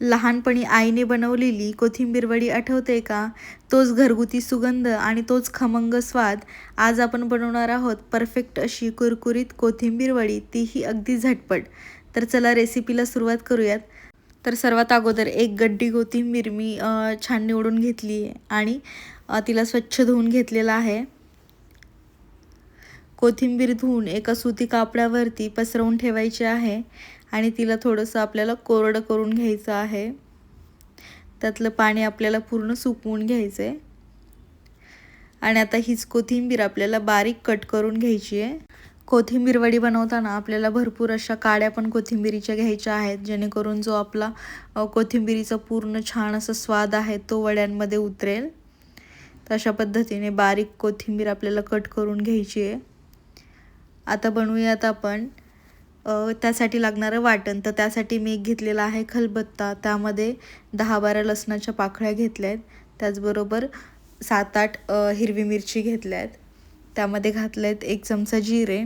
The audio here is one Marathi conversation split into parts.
लहानपणी आईने बनवलेली कोथिंबीर वडी आठवते का? तोच घरगुती सुगंध आणि तोच खमंग स्वाद आज आपण बनवणार आहोत परफेक्ट अशी कुरकुरीत कोथिंबीर वडी. तीही अगदी झटपट. तर चला रेसिपीला सुरुवात करूयात. तर सर्वात अगोदर एक गड्डी कोथिंबीर मी छान निवडून घेतली आहे आणि तिला स्वच्छ धुवून घेतलेला आहे. कोथिंबीर धुवून एका सुती कापडावरती पसरवून ठेवायची आहे. आणि तिला थोडंसं आपल्याला कोरडं करून घ्यायचं आहे. त्यातलं पाणी आपल्याला पूर्ण सुकवून घ्यायचं आहे आणि आता हीच कोथिंबीर आपल्याला बारीक कट करून घ्यायची आहे. कोथिंबीर वडी बनवताना आपल्याला भरपूर अशा काड्या पण कोथिंबिरीच्या घ्यायच्या आहेत जेणेकरून जो आपला कोथिंबीरीचा पूर्ण छान असा स्वाद आहे तो वड्यांमध्ये उतरेल. तर अशा पद्धतीने बारीक कोथिंबीर आपल्याला कट करून घ्यायची आहे. आता बनवूयात आपण त्यासाठी लागणारं वाटण. तर त्यासाठी मी एक घेतलेला आहे खलबत्ता. त्यामध्ये दहा बारा लसणाच्या पाकळ्या घेतल्या आहेत. त्याचबरोबर सात आठ हिरवी मिरची घेतल्या आहेत. त्यामध्ये घातले आहेत एक चमचा जिरे.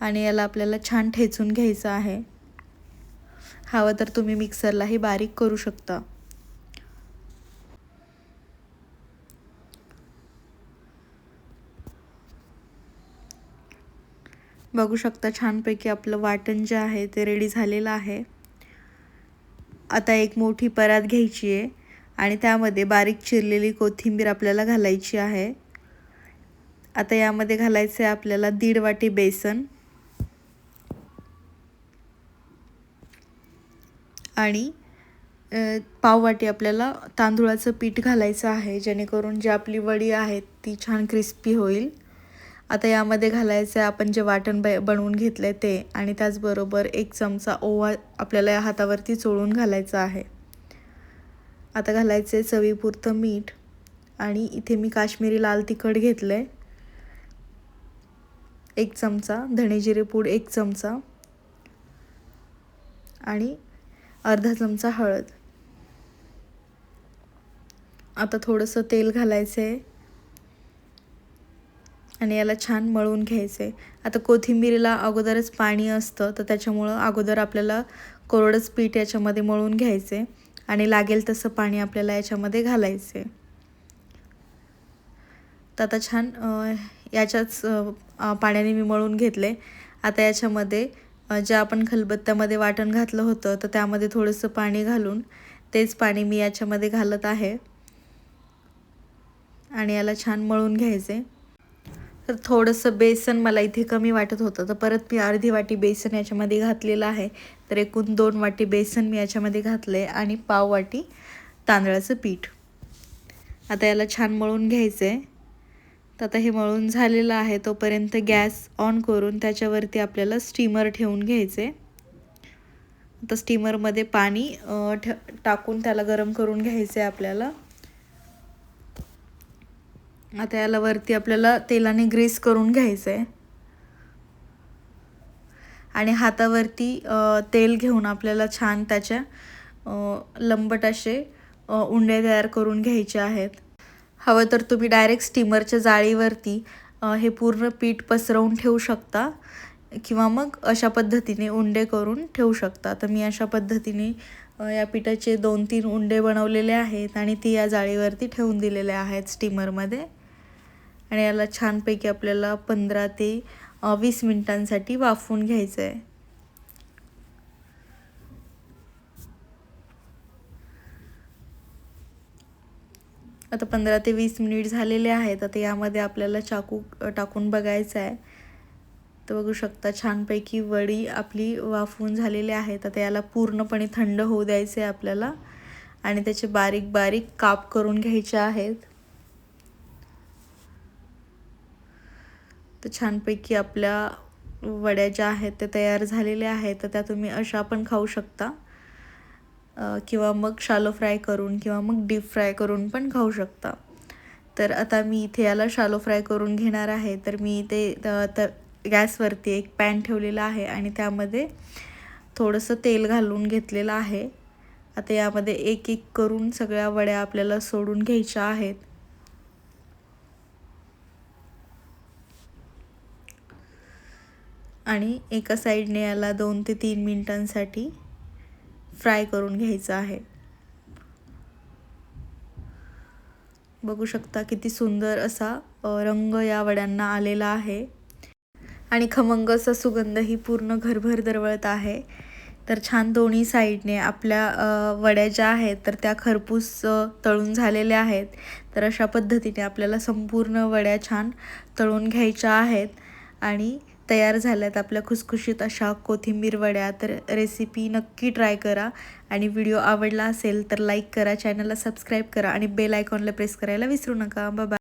आणि याला आपल्याला छान ठेचून घ्यायचं आहे. हवं तर तुम्ही मिक्सरलाही बारीक करू शकता. बघू शकता छानपैकी आपलं वाटण जे आहे ते रेडी झालेलं आहे. आता एक मोठी परात घ्यायची आहे आणि त्यामध्ये बारीक चिरलेली कोथिंबीर आपल्याला घालायची आहे. आता यामध्ये घालायचं आहे आपल्याला दीड वाटी बेसन आणि पाव वाटी आपल्याला तांदूळाचं पीठ घालायचं आहे जेणेकरून जी आपली वडी आहे ती छान क्रिस्पी होईल. आता यामध्ये घालायचं आहे आपण जे वाटण ब बनवून घेतलं आहे ते. आणि त्याचबरोबर एक चमचा ओवा आपल्याला या हातावरती चोळून घालायचं आहे. आता घालायचं आहे चवीपुरतं मीठ. आणि इथे मी काश्मीरी लाल तिखट घेतलं आहे एक चमचा. धणे पूड एक चमचा. आणि अर्धा चमचा हळद. आता थोडंसं तेल घालायचं आहे आणि याला छान मळून घ्यायचं. आहे आता कोथिंबीरीला अगोदरच पाणी असतं तर त्याच्यामुळं अगोदर आपल्याला कोरडंच पीठ याच्यामध्ये मळून घ्यायचं आहे आणि लागेल तसं पाणी आपल्याला याच्यामध्ये घालायचं. आहे तर आता छान याच्याच पाण्याने मी मळून घेतले. आता याच्यामध्ये जे आपण खलबत्त्यामध्ये वाटण घातलं होतं तर त्यामध्ये थोडंसं पाणी घालून तेच पाणी मी याच्यामध्ये घालत आहे. आणि याला छान मळून घ्यायचे. तर थोडंसं बेसन मला इथे कमी वाटत होतं. तर परत मी अर्धी वाटी बेसन याच्यामध्ये घातलेलं आहे. तर एकूण दोन वाटी बेसन मी याच्यामध्ये घातलं आहे आणि पाव वाटी तांदळाचं पीठ. आता याला छान मळून घ्यायचं आहे तर आता हे मळून झालेलं आहे. तोपर्यंत गॅस ऑन करून त्याच्यावरती आपल्याला स्टीमर ठेवून घ्यायचे आता स्टीमरमध्ये पाणी ठ टाकून त्याला गरम करून घ्यायचं आहे आपल्याला. आता याला वरती आपल्याला तेलाने ग्रीस करून घ्यायचं आहे आणि हातावरती तेल घेऊन आपल्याला छान त्याच्या लंबट असे उंडे तयार करून घ्यायचे आहेत. हवं तर तुम्ही डायरेक्ट स्टीमरच्या जाळीवरती हे पूर्ण पीठ पसरवून ठेवू शकता. किंवा मग अशा पद्धतीने उंडे करून ठेवू शकता. तर मी अशा पद्धतीने या पिठाचे दोन तीन उंडे बनवलेले आहेत आणि ती या जाळीवरती ठेवून दिलेले आहेत स्टीमरमध्ये. आणि याला छानपैकी आपल्याला पंधरा ते वीस मिनिटांसाठी वाफवून घ्यायचं आहे आता पंधरा ते वीस मिनिट झालेले आहेत. आता यामध्ये आपल्याला चाकू टाकून बघायचं आहे तर बघू शकता छानपैकी वडी आपली वाफवून झालेली आहेत. आता याला पूर्णपणे थंड होऊ द्यायचं आहे आपल्याला. आणि त्याचे बारीक बारीक काप करून घ्यायचे आहेत. तर छानपैकी आपल्या वड्या ज्या आहेत त्या तयार झालेल्या आहेत. तर त्या तुम्ही अशा पण खाऊ शकता. किंवा मग शालो फ्राय करून किंवा मग डीप फ्राय करून पण खाऊ शकता. तर आता मी इथे याला शालो फ्राय करून घेणार आहे. तर मी इथे तर गॅसवरती एक पॅन ठेवलेला आहे आणि त्यामध्ये थोडंसं तेल घालून घेतलेलं आहे. आता यामध्ये एक एक करून सगळ्या वड्या आपल्याला सोडून घ्यायच्या आहेत. आणि एका साईडने याला दोन ते तीन मिनटांसाठी फ्राय करून घ्यायचं आहे. बघू शकता किती सुंदर असा रंग या वड्यांना आलेला आहे. आणि खमंग असा सुगंधही पूर्ण घरभर दरवळत आहे. तर छान दोन्ही साईडने आपल्या वड्या ज्या आहेत तर त्या खरपूस तळून झालेल्या आहेत. तर अशा पद्धतीने आपल्याला संपूर्ण वड्या छान तळून घ्यायच्या आहेत. आणि तयार झाल्यात आपल्या खुसखुशीत अशा कोथिंबीर वड्या. तर रेसिपी नक्की ट्राय करा. आणि व्हिडिओ आवडला असेल तर लाईक करा. चॅनलला सबस्क्राईब करा. आणि बेल आयकॉनला प्रेस करायला विसरू नका. बाबा